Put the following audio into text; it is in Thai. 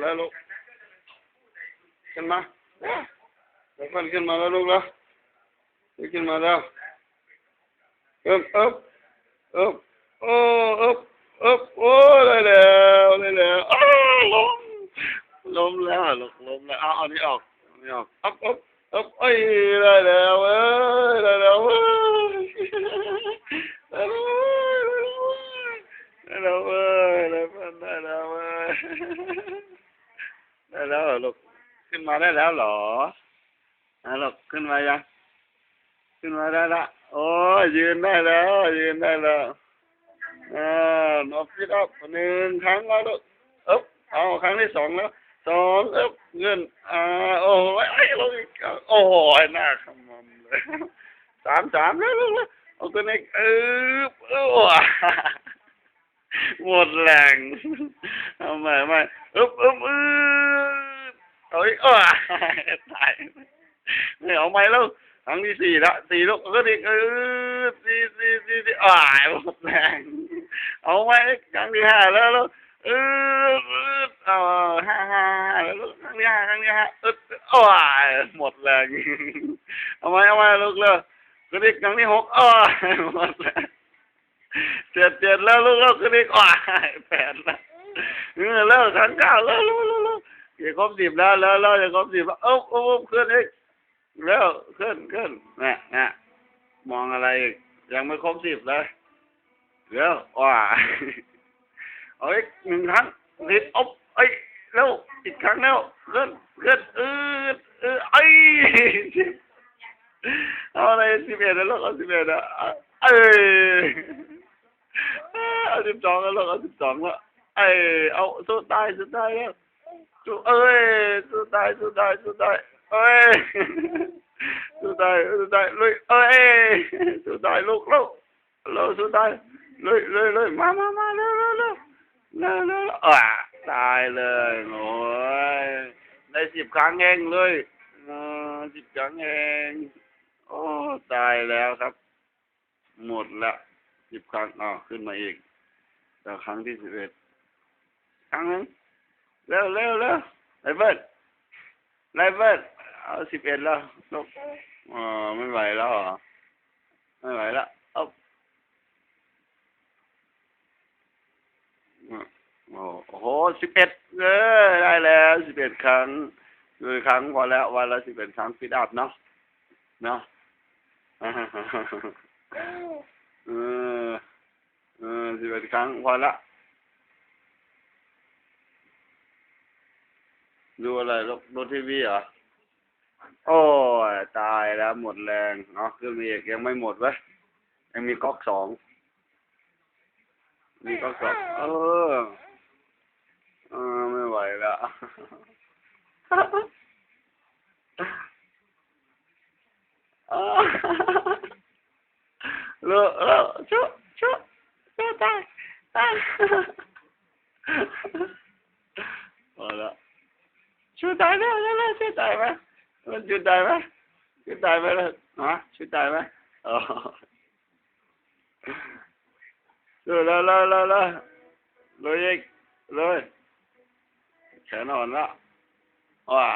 แล้วลูกขึ้นมาเดี๋ยวขึ้นมาแล้วลูกแล้วขึ้นมาแล้วเอ๊บเอ๊บเอ๊บโอ้เอ๊บเอ๊บโอ้ได้แล้ว ได้แล้วลูกล้มแล้วเอาเอานี่ออกเอาได้แล้วหรอลูกขึ้นมาได้แล้วเหรออะลูกขึ้นมายังขึ้นมาได้ละโอ้ยืนได้แล้ว ยืนได้แล้วอ่านอฟิตอัพหนึ่งครั้งแล้วลูกเอ๊บเอาครั้งที่สองแล้วสองเอ๊บเงินอ่าโอ้โหไอ้ลงอีกโอ้โหหน้าขมำเลยสามสามแล้วลูกแล้วเอาตัวนี้เอ๊บอ้ หมดแรงเอาใหม่ใหม่เอ๊บเอ๊บเอ๊บเอาอีกอ้อตายไม่เอาใหม่แล้วครั้งที่สี่ละสี่ลูกก็ดีเออสี่สี่สี่สี่อ่ายหมดแรงเอาไว้ครั้งที่ห้าแล้วแล้วเออเออห้าห้าห้าแล้วครั้งที่ห้าครั้งที่ห้าเอออ่ายหมดแรงเอาไว้เอาไว้ลูกเลยก็ดีครั้งที่หกอ่ายหมดแรง เจ็ดเจ็ดแล้วลูกแล้วก็ดีอ่าแปดแล้วเออแล้วครั้งเก้าแล้วแล้วแล้วแล้วอย่าครบสิบแล้วแล้วแล้วอย่าครบสิบแล้วเอ้าเอ้าเอ้าขึ้นอีกแล้วขึ้นขึ้นนะนะมองอะไรอีกยังไม่ครบสิบเลยเดี๋ยวว้าเอาอีกหนึ่งครั้งนิดอบเอ้ยแล้วอีกครั้งแล้วขึ้นขึ้นเออเออไอ้ยเอาอะไรสิบเอ็ดแล้วเอาสิบเอ็ดอะเอ้ย เอาสิบสองแล้วเอาสิบสองแล้วเอ้เอาสู้ตายสู้ตายแล้วสู้เอ้ยสู้ตายสู้ตายสู้ตายเอ้ยสู้ได้สู้ได้ลุยเอ้ยสู้ได้ลูกลูกลูกสู้ได้ลุยลุยลุยมามามาเร็วเร็วเร็วเร็วเร็วอะตายเลยโอ้ยได้สิบครั้งเองเลยเออสิบครั้งเองโอ้ตายแล้วครับ หมดละสิบครั้งอ๋อขึ้นมาอีก แต่ครั้งที่สิบเอ็ดครั้งนึงเร็วเร็วเร็วไอ้เบิร์ดไลเบิร์ดเอาสิบเอ็ดแล้วลูกอ๋อไม่ไหวแล้วเหรอไม่ไหวแล้วเอาโอ้โหสิบเอ็ดเออได้แล้วสิบเอ็ดครั้งคือครั้งพอแล้ววันละสิบเอ็ดครั้งฟิตอัพเนาะเนาะ ออสิดครั้งพอละ ดูอะไรลูกดูทีวีเหรอ โอ้ย ตายแล้ว หมดแรงเนาะขึ้นมาอีกยังไม่หมดเว้ยยังมีก๊อกสอง มีก๊อกสองเออเออไม่ไหวแล้วเลอะเลอะชุบชุบชุบ ตายตายพอแล้วช่วยตายแล้วแล้วช่วยตายไหมมันช่วยตายไหมช่วยตายไหมล่ะฮะช่วยตายไหมอ๋อช่วยแล้วแล้วแล้วแล้วเลยอีกเลยแขนอ่อนล้วว้า